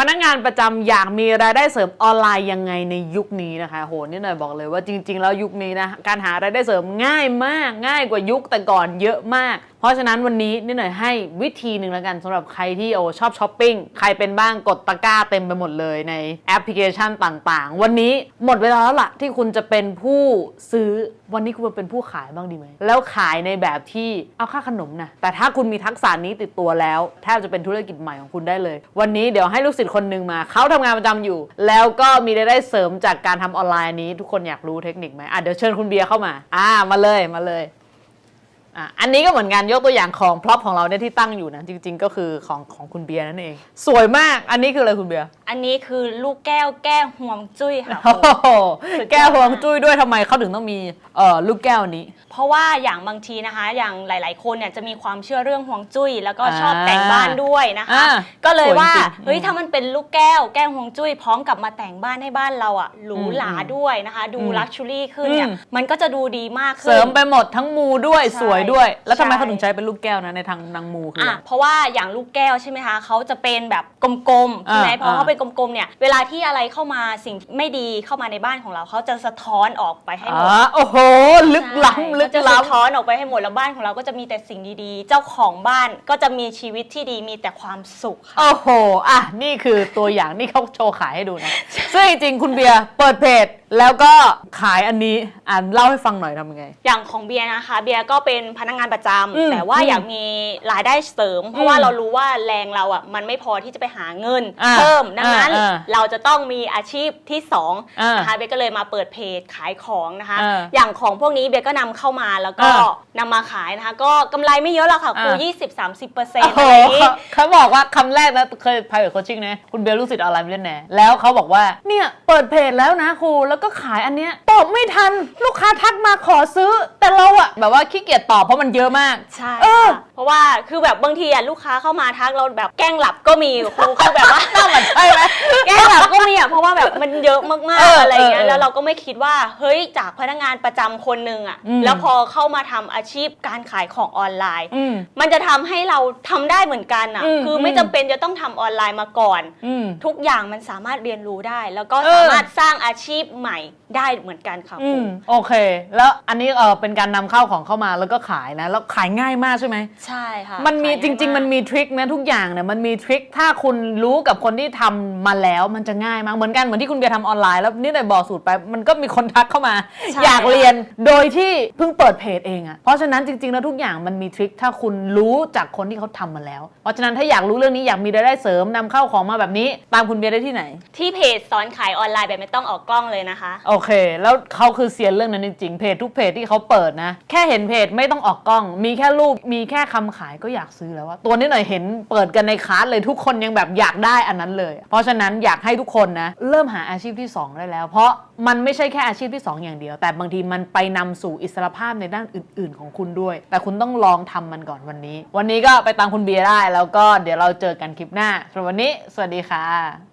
พนักงานประจำอยากมีรายได้เสริมออนไลน์ยังไงในยุคนี้นะคะโหนี่หน่อยบอกเลยว่าจริง ๆ แล้วยุคนี้นะการหารายได้เสริมง่ายมาก ง่ายกว่ายุคแต่ก่อนเยอะมาก เพราะฉะนั้นวันนี้นี่หน่อยให้วิธีหนึ่งแล้วกันสำหรับใครที่โอชอบช้อปปิ้งใครเป็นบ้างกดตะกร้าเต็มไปหมดเลยในแอปพลิเคชันต่างๆ วันนี้หมดเวลาแล้วล่ะที่คุณจะเป็นผู้ซื้อวันนี้คุณมาเป็นผู้ขายบ้างดีไหมแล้วขายในแบบที่เอาค่าขนมนะแต่ถ้าคุณมีทักษะนี้ติดตัวแล้วแทบจะเป็นธุรกิจใหม่ของคุณได้เลย วันนี้เดี๋ยวให้ลูกศิษย์คนหนึ่งมาเขาทำงานประจำอยู่ แล้วก็มีรายได้เสริมจากการทำออนไลน์นี้ ทุกคนอยากรู้เทคนิคไหมอะเดี๋ยวเชิญคุณเบียร์เข้ามา อ่ามาเลยมาเลย อะอันนี้ก็เหมือนกันยกตัวอย่างของพร็อพของเราเนี่ยที่ตั้งอยู่นะจริง ๆ ก็คือของของคุณเบียร์นั่นเอง สวยมากอันนี้คืออะไรคุณเบียร์อันนี้คือลูกแก้วแก้ห่วงจุ้ยค่ะโอ้โหสุดยอดแก้วฮวงจุ้ยด้วยทำไมเขาถึงต้องมีเอ่อลูกแก้วนี้ เพราะว่าอย่างบางทีนะคะ อย่างหลาย ๆ คนเนี่ยจะมีความเชื่อเรื่องห่วงจุ้ย แล้วก็อ่าชอบแต่งบ้านด้วยนะคะ อ่าก็เลยว่าสวยจริง เฮ้ยถ้ามันเป็นลูกแก้วแก้วห่วงจุ้ยพร้อมกับมาแต่งบ้านให้บ้านเราอะหรูหราอืมด้วยนะคะ ดูอืมลักชัวรี่ขึ้นเนี่ยอืมมันก็จะดูดีมากขึ้น เสริมไปหมดทั้งมูด้วยใช่สวยด้วย แล้วทำไมใช่เขาถึงใช้เป็นลูกแก้วนะในทางนางมูคืออะอะไรเพราะว่าอย่างลูกแก้วใช่ไหมคะเขาจะเป็นแบบกลมๆใช่ไหมอ่าพอเขาอ่าเป็นกลมๆเนี่ยเวลาที่อะไรเข้ามาสิ่งไม่ดีเข้ามาในบ้านของเราเขาจะสะท้อนออกไปให้หมอ๋ดอโอ้โห ลึกใช่ล้ำลึกจะสะล้ำ ท้อนออกไปให้หมดแล้วบ้านของเราก็จะมีแต่สิ่งดีๆ เจ้าของบ้านก็จะมีชีวิตที่ดีมีแต่ความสุขค่ะ โอ้โห อะ นี่คือตัวอย่างนี่เขาโชว์ขายให้ดูนะ ซึ่งจริงๆ คุณเบียร์เปิดเพจแล้วก็ขายอันนี้อ่านเล่าให้ฟังหน่อยทำยังไง อย่างของเบียร์นะคะ เบียร์ก็เป็นพนักงานประจำอืมแต่ว่าอืมอยากมีรายได้เสริม เพราะว่าอืมเรารู้ว่าแรงเราอะมันไม่พอที่จะไปหาเงินอ่าเพิ่มดังนั้นอ่าอ่าเราจะต้องมีอาชีพที่สองอ่านนะคะเบียร์ก็เลยมาเปิดเพจขายของนะคะ อ่าอย่างของพวกนี้เบียร์ก็นำเข้ามาแล้วก็อ่านำมาขายนะคะ ก็กำไรไม่เยอะหรอกค่ะครูอ่า ยี่สิบสามสิบเปอร์เซ็นโอ้ต์โหอะไรอย่างนี้ เขาเขาบอกว่าคำแรกนะเคย private coaching นะ คุณเบียร์รู้สิทธิ์อะไรไม่เล่นแน่แล้วเขาบอกว่า เนี่ย เปิดเพจแล้วนะครูแล้วก็ขายอันเนี้ยตอบไม่ทันลูกค้าทักมาขอซื้อ แต่เราอะแบบว่าขี้เกียจตอบเพราะมันเยอะมาก ใช่เออ ค่ะเพ ราะว่าคือแบบบางทีอะลูกค้าเข้ามาทักเราแบบแกล้งหลับก็มีครูคือแบบว่าน่าหมันใช่ไหม แกล้งหลับก็มีอะเพราะว่าแบบมันเยอะมากเออๆอะไรเงี้เอยอแล้วเราก็ไม่คิดว่าเฮ้ยจากพนักงานประจำคนหนึ่งอะอืม แล้วพอเข้ามาทำอาชีพการขายของออนไลน์ อืม มันจะทำให้เราทำได้เหมือนกันอะอืมคือไม่อืม จำเป็นจะต้องทำออนไลน์มาก่อน อืม ทุกอย่างมันสามารถเรียนรู้ได้ แล้วก็เออ สามารถสร้างอาชีพใหม่ได้เหมือนกันค่ะคอืรูมโอเค แล้วอันนี้เออเป็นการนำเข้าของเข้ามาแล้วก็ขายนะ แล้วขายง่ายมากใช่ไหมใช่ค่ะมันมีขายจง่ายริง ๆ มันมีทริคนะทุกอย่างเนี่ยมันมีทริคถ้าคุณรู้กับคนที่ทำมาแล้วมันจะง่ายมากเหมือนกันเหมือนที่คุณเบียร์ทำออนไลน์แล้วนี่ได้บอกสูตรไปมันก็มีคนทักเข้ามา ใช่ อยากเรียนโดยที่เพิ่งเปิดเพจเองอะเพราะฉะนั้นจริงๆแล้วทุกอย่างมันมีทริคถ้าคุณรู้จากคนที่เขาทำมาแล้ว เพราะฉะนั้นถ้าอยากรู้เรื่องนี้อยากมีรายได้เสริมนำเข้าของมาแบบนี้ ตามคุณเบียร์ได้ที่ไหน ที่เพจสอนขายออนไลน์แบบไม่ต้องออกกล้องเลยนะคะ โอเค แล้วเขาคือเซียนเรื่องนั้นจริงๆ เพจทุกเพจที่เขาเปิดนะ แค่เห็นเพจไม่ต้องออกกล้อง มีแค่รูป มีแค่คำขายก็อยากซื้อแล้วว่าตัวนี้หน่อยเห็นเปิดกันในคลาสเลยทุกคนยังแบบอยากได้อันนั้นเลย เพราะฉะนั้นอยากให้ทุกคนนะเริ่มหาอาชีพที่ 2 ได้แล้ว เพราะมันไม่ใช่แค่อาชีพที่ 2 อย่างเดียว แต่บางทีมันไปนำสู่อิสรภาพในด้านอื่น ๆ ของคุณด้วย แต่คุณต้องลองทำมันก่อนวันนี้ วันนี้ก็ไปตามคุณเบียร์ได้แล้วก็เดี๋ยวเราเจอกันคลิปหน้าสำหรับวันนี้ สวัสดีค่ะ